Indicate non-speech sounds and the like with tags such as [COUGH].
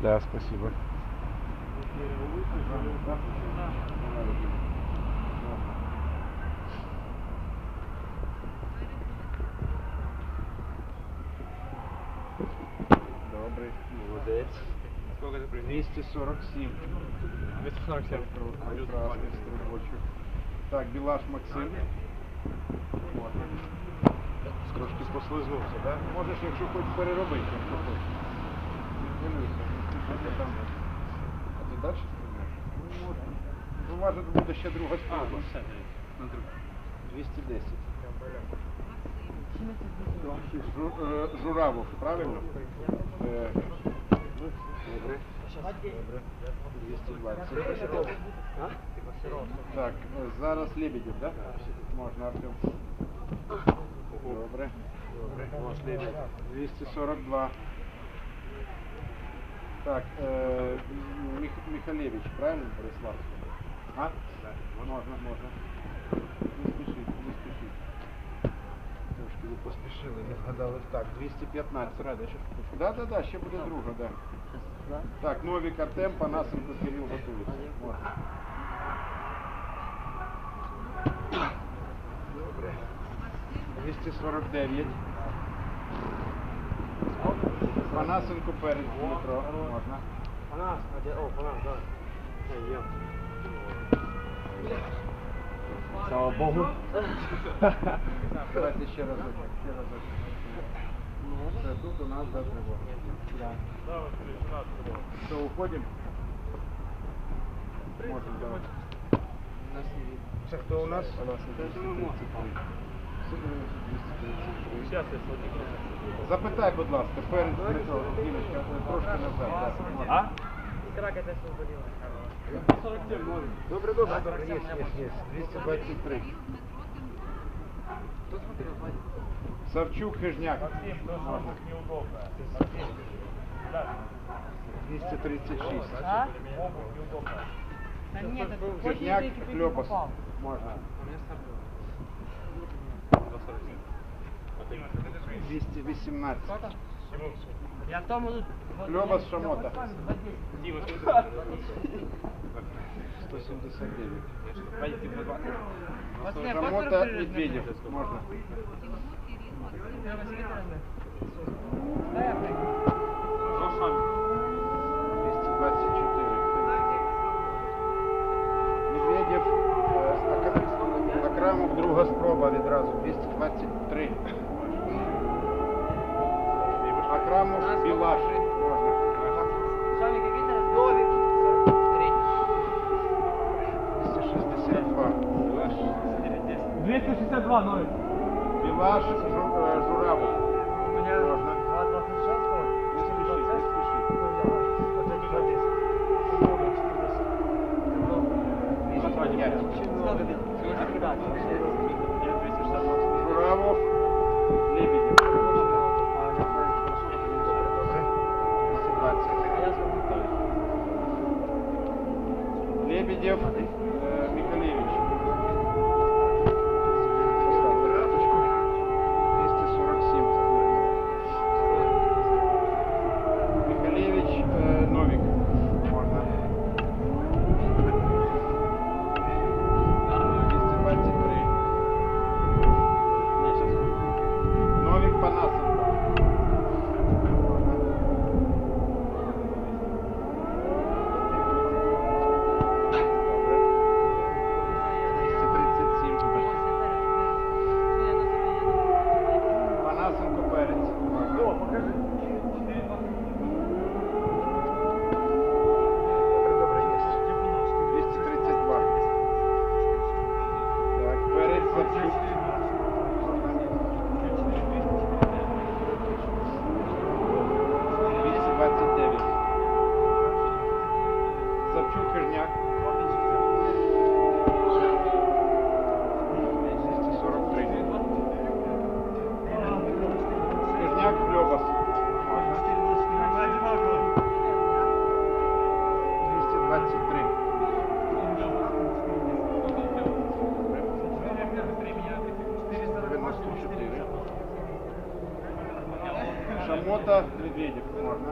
Да, спасибо. Добрый. Молодец. Сколько ты принес? 247. 247. Красный стрибочок. Так, Білаш Максим. Трошки послизнувся, так? Да? Можеш, якщо хоч переробити, якщо хочеш. А ти далі? Ну, можна. Ну, може, буде ще друга А, спроба. ну все, на друг. 210. Жу, е, Журавов, правильно? Е, Добре. Добре. 220. Так, е, зараз Лебедєв, так? Можна, Артем. Добре. Можеш лівий. 242. Так, е, Міх, Михалевич, правильно, Борислав? А? Можна, можна. Не спішіть, не спішіть. Трошки ви поспішили, не вгадали. Так, 215. Рада, ще Так, так, так, ще буде друга, так. Да. Так, Новік Артем, Панасенко, Кирил готується. Можна. Добре. 249. Панасенко перед Дмитро. Можна. Панас, а о, Панас, є. Слава Богу. [LAUGHS] Давайте ще разок. Ще разок. Все, тут у нас до тривоги. Что, уходим? Можем, давай. Це хто у нас? У нас Зараз я сьогодні. Запитай, будь ласка, перед Дмитро, Дімочка, трошки назад. так, А? Добре, добре, добре. Є, є, є. 223. Савчук, Хижняк. Можна. 236. А? Да нет, это хоть Хижняк, язык и не Клепос. попал. Можна. 218. Я в тому тут... Клёбас, Шамота. Діма, 179. Вот мне Шамота, паспорт Медведев. Можно. Да, я прыгну. 224. Медведєв, е, Ака- Акрамов, друга спроба відразу. 223. Акрамов, Білаш. Можна. Шами какие-то? Новик. 262. 262 новий. Білаш, Жу- е, Журавов. У меня Можно. 226 Не спішіть, не спішіть. 205. Журавов, Савчук, Хижняк. 243. Хижняк, Лёва. 223. Шамота, Медведев, можно.